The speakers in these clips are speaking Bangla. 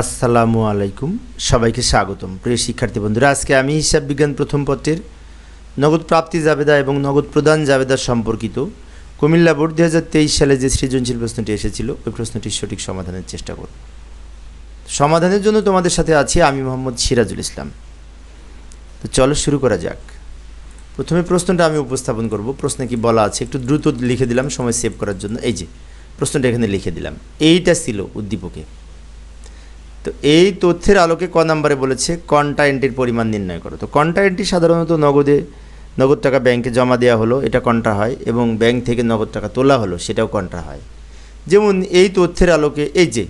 আসসালামু আলাইকুম। সবাইকে স্বাগতম। প্রিয় শিক্ষার্থী বন্ধুরা, আজকে আমি হিসাব বিজ্ঞান প্রথম পত্রের নগদ প্রাপ্তি জাবেদা এবং নগদ প্রদান জাবেদা সম্পর্কিত কুমিল্লা বোর্ড দুই হাজার তেইশ সালে যে সৃজনশীল প্রশ্নটি এসেছিল, ওই প্রশ্নটির সঠিক সমাধানের চেষ্টা করব। সমাধানের জন্য তোমাদের সাথে আছি আমি মোহাম্মদ সিরাজুল ইসলাম। তো চলো শুরু করা যাক। প্রথমে প্রশ্নটা আমি উপস্থাপন করব। প্রশ্নে কি বলা আছে? একটু দ্রুত লিখে দিলাম, সময় সেভ করার জন্য। এই যে, প্রশ্নটা এখানে লিখে দিলাম। এইটা ছিল উদ্দীপকে। তো এই তথ্যের আলোকে ক নাম্বারে বলেছে, কন্টা এন্ট্রির পরিমাণ নির্ণয় করো। তো কন্টা এন্ট্রি সাধারণত নগদে, নগদ টাকা ব্যাংকে জমা দেওয়া হলো, এটা কন্ট্রা হয়, এবং ব্যাংক থেকে নগদ টাকা তোলা হলো, সেটাও কন্ট্রা হয়। যেমন এই তথ্যের আলোকে, এই যে,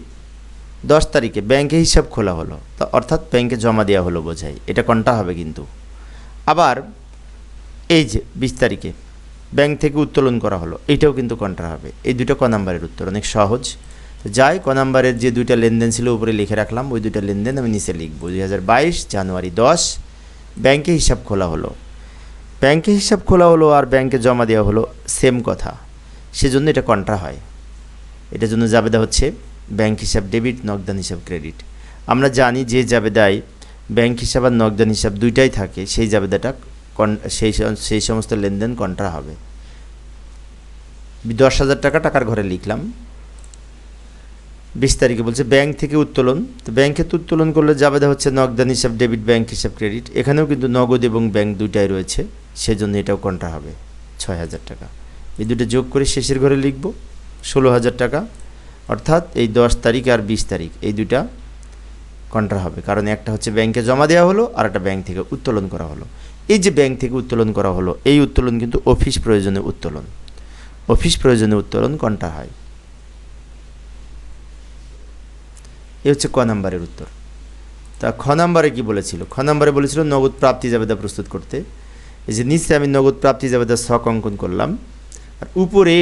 দশ তারিখে ব্যাংকে হিসাব খোলা হলো, তা অর্থাৎ ব্যাংকে জমা দেওয়া হলো বোঝাই, এটা কন্ট্রা হবে কিন্তু। আবার, এই যে, বিশ তারিখে ব্যাংক থেকে উত্তোলন করা হলো, এটাও কিন্তু কন্ট্রা হবে। এই দুটো ক নাম্বারের উত্তর, অনেক সহজ। যাই, ক নাম্বারের যে দুইটা লেনদেন ছিল, উপরে লিখে রাখলাম, ওই দুইটা লেনদেন আমি নিচে লিখব। দুই জানুয়ারি দশ, ব্যাংকে হিসাব খোলা হলো। ব্যাংকে হিসাব খোলা হলো আর ব্যাংকে জমা দেওয়া হলো, সেম কথা। সেজন্য এটা কন্ট্রা হয়। এটার জন্য জাবেদা হচ্ছে ব্যাংক হিসাব ডেবিট, নগদান হিসাব ক্রেডিট। আমরা জানি যে জাবেদায় ব্যাংক হিসাব আর নগদান হিসাব দুইটাই থাকে, সেই জাবেদাটা সেই সেই সমস্ত লেনদেন কন্ট্রা হবে। দশ হাজার টাকা টাকার ঘরে লিখলাম। বিশ তারিখে বলছে ব্যাংক থেকে উত্তোলন। তো ব্যাংকে উত্তোলন করলে জাবেদা হচ্ছে নগদান হিসাব ডেবিট ব্যাংক হিসাব ক্রেডিট এখানেও কিন্তু নগদ এবং ব্যাংক দুইটাই রয়েছে, সেজন্য এটাও কন্ট্রা হবে, ছয় হাজার টাকা। এই দুটো যোগ করে শেষের ঘরে লিখব, ষোলো হাজার টাকা। অর্থাৎ এই দশ তারিখ আর বিশ তারিখ, এই দুটা কন্ট্রা হবে। কারণ একটা হচ্ছে ব্যাংকে জমা দেওয়া হলো, আর একটা ব্যাংক থেকে উত্তোলন করা হলো। এই যে ব্যাংক থেকে উত্তোলন করা হলো, এই উত্তোলন কিন্তু অফিস প্রয়োজনে উত্তোলন। অফিস প্রয়োজনে উত্তোলন কন্ট্রা হয়। এই হচ্ছে ক নাম্বারের উত্তর। তা খ নাম্বারে কি বলেছিল? খ নাম্বারে বলেছিল, নগদ প্রাপ্তি জাবেদা প্রস্তুত করতে। এই যে নিচে আমি নগদ প্রাপ্তি জাবেদা শখ অঙ্কন করলাম। আর উপরে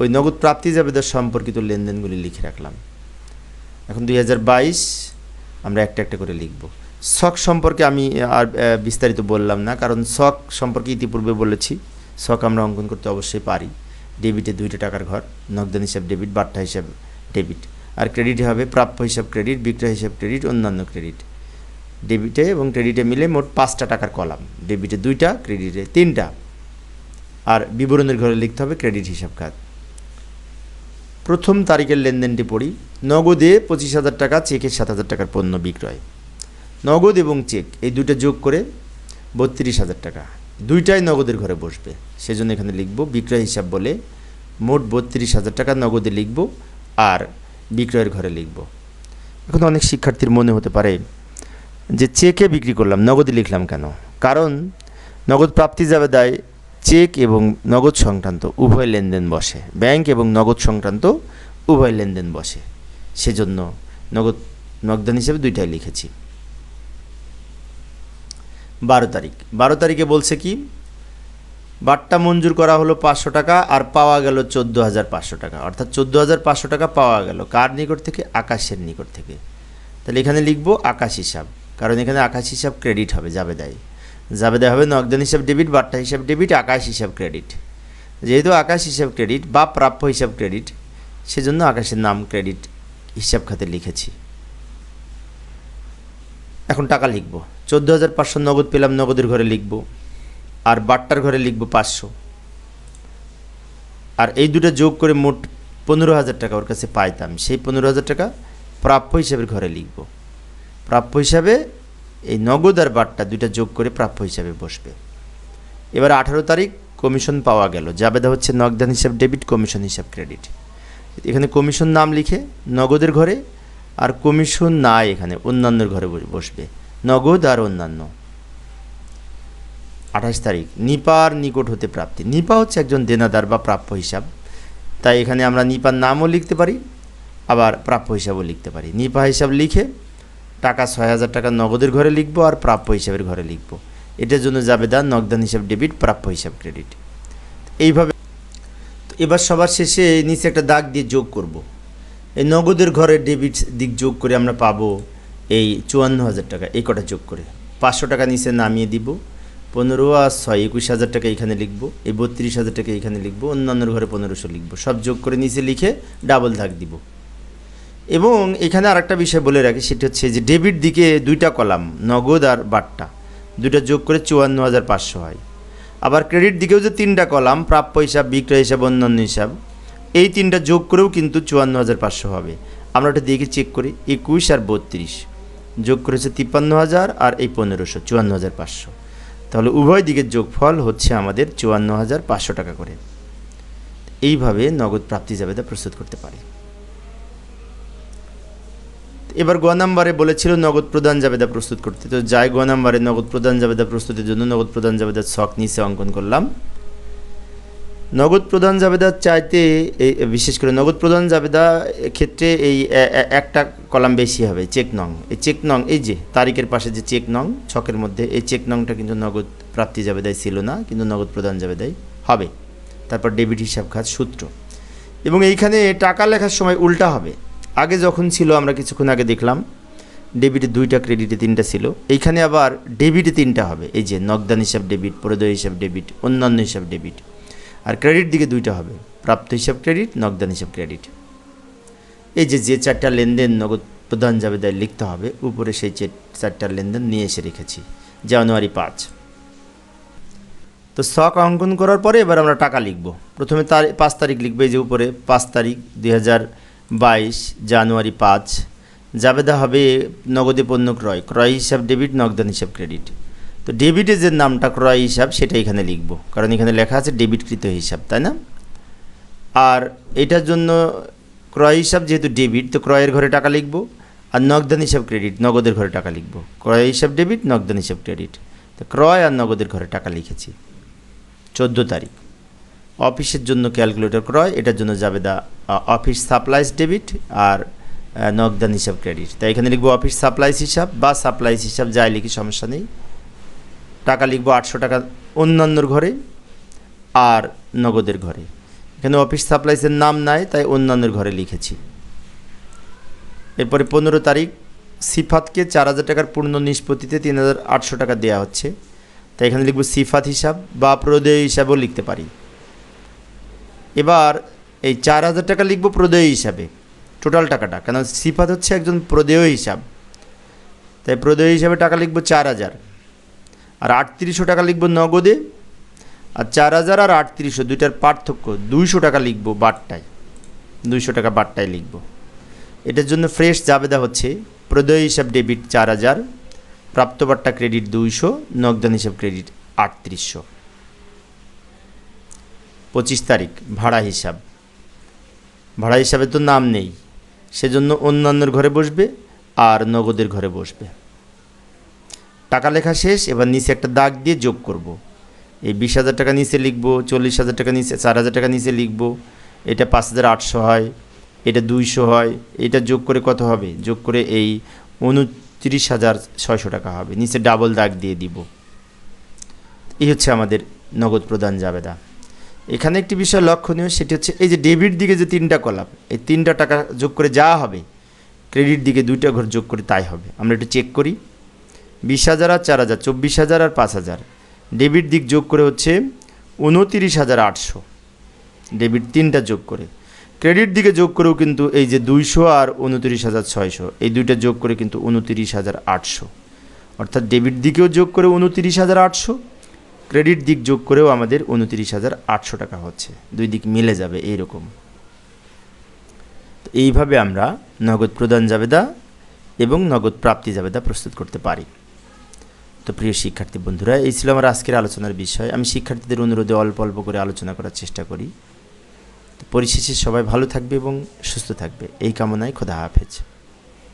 ওই নগদ প্রাপ্তি জাবেদা সম্পর্কিত লেনদেনগুলি লিখে রাখলাম। এখন দুই হাজার বাইশ আমরা একটা একটা করে লিখব। শখ সম্পর্কে আমি আর বিস্তারিত বললাম না, কারণ শখ সম্পর্কে ইতিপূর্বে বলেছি। শখ আমরা অঙ্কন করতে অবশ্যই পারি। ডেবিটে দুইটা টাকার ঘর, নগদান হিসাব ডেবিট, বাট্টা হিসাব ডেবিট। আর ক্রেডিটে হবে প্রাপ্য হিসাব ক্রেডিট বিক্রয় হিসাব ক্রেডিট অন্যান্য ক্রেডিট ডেবিটে এবং ক্রেডিটে মিলে মোট পাঁচটা টাকার কলাম। ডেবিটে দুইটা ক্রেডিটে তিনটা। আর বিবরণের ঘরে লিখতে হবে ক্রেডিট হিসাব খাত প্রথম তারিখের লেনদেনটি পড়ি। নগদে পঁচিশ হাজার টাকা, চেকের সাত হাজার টাকার পণ্য বিক্রয়। নগদ এবং চেক, এই দুইটা যোগ করে বত্রিশ হাজার টাকা। দুইটাই নগদের ঘরে বসবে। সেজন্য এখানে লিখব বিক্রয় হিসাব বলে মোট বত্রিশ হাজার টাকা নগদে লিখব। আর বিক্রয়ের ঘরে লিখব। এখন অনেক শিক্ষার্থীর মনে হতে পারে যে চেকে বিক্রি করলাম, নগদে লিখলাম কেন? কারণ নগদ প্রাপ্তি যাবে দায় চেক এবং নগদ সংক্রান্ত উভয় লেনদেন বসে। ব্যাংক এবং নগদ সংক্রান্ত উভয় লেনদেন বসে। সেজন্য নগদ নগদান হিসেবে দুইটাই লিখেছি। বারো তারিখ। বারো তারিখে বলছে কি? বাট্টা মঞ্জুর করা হলো পাঁচশো টাকা আর পাওয়া গেল চোদ্দ হাজার পাঁচশো টাকা। অর্থাৎ চোদ্দ হাজার পাঁচশো টাকা পাওয়া গেল। কার নিকট থেকে? আকাশের নিকট থেকে। তাহলে এখানে লিখব আকাশ হিসাব। কারণ এখানে আকাশ হিসাব ক্রেডিট হবে জাবেদায় জাবেদা হবে নগদান হিসাব ডেবিট বাট্টা হিসাব ডেবিট আকাশ হিসাব ক্রেডিট যেহেতু আকাশ হিসাব ক্রেডিট বা প্রাপ্য হিসাব ক্রেডিট সেজন্য আকাশের নাম ক্রেডিট হিসাব খাতে লিখেছি। এখন টাকা লিখব। চোদ্দ হাজার পাঁচশো নগদ পেলাম, নগদের ঘরে লিখব। আর বাট্টার ঘরে লিখব পাঁচশো। আর এই দুটো যোগ করে মোট পনেরো হাজার টাকা ওর কাছে পাইতাম। সেই পনেরো হাজার টাকা প্রাপ্য হিসাবের ঘরে লিখব। প্রাপ্য হিসাবে এই নগদ আর বাট্টা দুইটা যোগ করে প্রাপ্য হিসাবে বসবে। এবার আঠারো তারিখ কমিশন পাওয়া গেল। জাবেদা হচ্ছে নগদান হিসাব, ডেবিট কমিশন হিসাব, ক্রেডিট। এখানে কমিশন নাম লিখে নগদের ঘরে আর কমিশন নাই এখানে, অন্যান্যর ঘরে বসবে। নগদ আর অন্যান্য। আঠাশ তারিখ। নিপার নিকট হতে প্রাপ্তি। নিপা হচ্ছে একজন দেনাদার বা প্রাপ্য হিসাব। তাই এখানে আমরা নিপার নামও লিখতে পারি, আবার প্রাপ্য হিসাবও লিখতে পারি। নিপা হিসাব লিখে টাকা ছয় হাজার টাকা নগদের ঘরে লিখব আর প্রাপ্য হিসাবের ঘরে লিখব। এটার জন্য যাবে দা নগদান হিসাব ডেবিট, প্রাপ্য হিসাব ক্রেডিট। এইভাবে এবার সবার শেষে নিচে একটা দাগ দিয়ে যোগ করব। এই নগদের ঘরে ডেবিট দিক যোগ করে আমরা পাবো এই চুয়ান্ন হাজার টাকা। এই কটা যোগ করে। পাঁচশো টাকা নিচে নামিয়ে দিব। পনেরো আর ছয়, একুশ হাজার টাকা এখানে লিখব, এই বত্রিশ হাজার টাকা এখানে লিখব, অন্যান্যর ঘরে পনেরোশো লিখব। সব যোগ করে নিচে লিখে ডাবল দাগ দিব। এবং এখানে আরেকটা বিষয় বলে রাখি, সেটা হচ্ছে যে ডেবিট দিকে দুইটা কলাম, নগদ আর বাট্টা। দুইটা যোগ করে চুয়ান্ন হাজার পাঁচশো হয়। আবার ক্রেডিট দিকেও যে তিনটা কলাম, প্রাপ্য হিসাব, বিক্রয় হিসাব, অন্যান্য হিসাব, এই তিনটা যোগ করেও কিন্তু চুয়ান্ন হাজার পাঁচশো হবে। আমরা ওটা দেখে চেক করি, একুশ আর বত্রিশ যোগ করেছে তিপ্পান্ন হাজার আর এই পনেরোশো, চুয়ান্ন হাজার পাঁচশো। তাহলে উভয় দিকের যোগফল হচ্ছে আমাদের চুয়ান্ন হাজার পাঁচশো টাকা করে। এইভাবে নগদ প্রাপ্তি জাবেদা প্রস্তুত করতে পারি। এবার গ নাম্বারে বলেছিল নগদ প্রদান জাবেদা প্রস্তুত করতে। তো যাই গ নাম্বারে নগদ প্রদান জাবেদা প্রস্তুতির জন্য নগদ প্রদান জাবেদার শখ নিচে অঙ্কন করলাম। নগদ প্রদান জাবেদার চাইতে এই, বিশেষ করে নগদ প্রদান জাবেদা ক্ষেত্রে এই একটা কলাম বেশি হবে, চেক নং। এই চেক নং, এই যে তারিখের পাশে যে চেক নং, ছকের মধ্যে এই চেক নংটা কিন্তু নগদ প্রাপ্তি জাবেদায় ছিল না, কিন্তু নগদ প্রদান জাবেদায় হবে। তারপর ডেবিট হিসাব খাত সূত্র। এবং এইখানে টাকা লেখার সময় উল্টা হবে। আগে যখন ছিল, আমরা কিছুক্ষণ আগে দেখলাম, ডেবিটে দুইটা, ক্রেডিটে তিনটা ছিল। এইখানে আবার ডেবিটে তিনটা হবে। এই যে নগদান হিসাব ডেবিট, প্রদয় হিসাব ডেবিট, অন্যান্য হিসাব ডেবিট। আর ক্রেডিট দিকে দুইটা হবে। প্রাপ্ত হিসাব ক্রেডিট নগদান হিসাব ক্রেডিট এই যে যে চারটা লেনদেন নগদ প্রধান জাবেদায় লিখতে হবে, উপরে সেই চে- চারটার লেনদেন নিয়ে এসে রেখেছি। জানুয়ারি পাঁচ। তো স্টক অঙ্কন করার পরে এবার আমরা টাকা লিখব। প্রথমে তার পাঁচ তারিখ লিখবে যে উপরে পাঁচ তারিখ দুই হাজার বাইশ, জানুয়ারি পাঁচ। জাবেদা হবে নগদে পণ্য ক্রয়। ক্রয় হিসাব ডেবিট নগদান হিসাব ক্রেডিট তো ডেবিটের যে নামটা ক্রয় হিসাব, সেটা এখানে লিখব। কারণ এখানে লেখা আছে ডেবিটকৃত হিসাব, তাই না? আর এটার জন্য ক্রয় হিসাব যেহেতু ডেবিট, তো ক্রয়ের ঘরে টাকা লিখব আর নগদান হিসাব ক্রেডিট, নগদের ঘরে টাকা লিখব। ক্রয় হিসাব ডেবিট, নগদান হিসাব ক্রেডিট। তো ক্রয় আর নগদের ঘরে টাকা লিখেছি। চোদ্দ তারিখ। অফিসের জন্য ক্যালকুলেটর ক্রয়, এটার জন্য যাবে দা অফিস সাপ্লাইস ডেবিট আর নগদান হিসাব ক্রেডিট। তাই এখানে লিখব অফিস সাপ্লাইস হিসাব বা সাপ্লাইস হিসাব, যাই লিখি সমস্যা নেই। টাকা লিখব আটশো টাকা অন্যান্যর ঘরে আর নগদের ঘরে। এখানে অফিস সাপ্লাইসের নাম নাই, তাই অন্যান্যর ঘরে লিখেছি। এরপরে পনেরো তারিখ, সিফাতকে চার হাজার টাকার পূর্ণ নিষ্পত্তিতে তিন হাজার আটশো টাকা দেওয়া হচ্ছে। তাই এখানে লিখব সিফাত হিসাব বা প্রদেয় হিসাবেও লিখতে পারি। এবার এই চার হাজার টাকা লিখব প্রদেয় হিসাবে, টোটাল টাকাটা কেন সিফাত হচ্ছে একজন প্রদেয় হিসাব। তাই প্রদেয় হিসাবে টাকা লিখব চার হাজার। আর আটত্রিশশো টাকা লিখব নগদে, আর চার হাজার আর আটত্রিশশো, দুইটার পার্থক্য দুইশো টাকা লিখব বারটায়, দুইশো টাকা বাটটায় লিখব। এটার জন্য ফ্রেশ জাবেদা হচ্ছে প্রদেয় হিসাব ডেবিট চার হাজার, প্রাপ্তবার্তা ক্রেডিট দুইশো, নগদান হিসাব ক্রেডিট আটত্রিশশো। পঁচিশ তারিখ, ভাড়া হিসাব। ভাড়া হিসাবে তো নাম নেই, সেজন্য অন্যান্যর ঘরে বসবে আর নগদের ঘরে বসবে। টাকা লেখা শেষ, এবার নিচে একটা দাগ দিয়ে যোগ করব। এই বিশ হাজার টাকা নিচে লিখব, চল্লিশ হাজার টাকা নিচে, চার হাজার টাকা নিচে লিখব। এটা পাঁচ হাজার আটশো হয়, এটা দুইশো হয়, এটা যোগ করে কত হবে? যোগ করে এই উনত্রিশ হাজার ছয়শো টাকা হবে। নিচে ডাবল দাগ দিয়ে দিব। এই হচ্ছে আমাদের নগদ প্রদান জাবেদা। এখানে একটি বিষয় লক্ষণীয়, সেটি হচ্ছে এই যে ডেবিট দিকে যে তিনটা কলাম, এই তিনটা টাকা যোগ করে যা হবে ক্রেডিট দিকে দুইটা ঘর যোগ করে তাই হবে। আমরা একটু চেক করি। বিশ হাজার আর চার হাজার, চব্বিশ হাজার আর পাঁচ হাজার। ডেবিট দিক যোগ করে হচ্ছে উনতিরিশ হাজার আটশো। ডেবিট তিনটা যোগ করে। ক্রেডিট দিকে যোগ করেও কিন্তু এই যে দুইশো আর উনতিরিশ হাজার ছয়শো, এই দুইটা যোগ করে কিন্তু উনতিরিশ হাজার আটশো। অর্থাৎ ডেবিট দিকেও যোগ করে উনতিরিশ হাজার আটশো, ক্রেডিট দিক যোগ করেও আমাদের উনতিরিশ হাজার আটশো টাকা হচ্ছে। দুই দিক মিলে যাবে এইরকম। এইভাবে আমরা নগদ প্রদান জাবেদা এবং নগদ প্রাপ্তি জাবেদা প্রস্তুত করতে পারি। তো প্রিয় শিক্ষার্থী বন্ধুরা, এই ছিল আমার আজকের আলোচনার বিষয়। আমি শিক্ষার্থীদের অনুরোধে অল্প অল্প করে আলোচনা করার চেষ্টা করি। তো পরিশেষে সবাই ভালো থাকবে এবং সুস্থ থাকবে। এই কামনায় খোদা হাফেজ।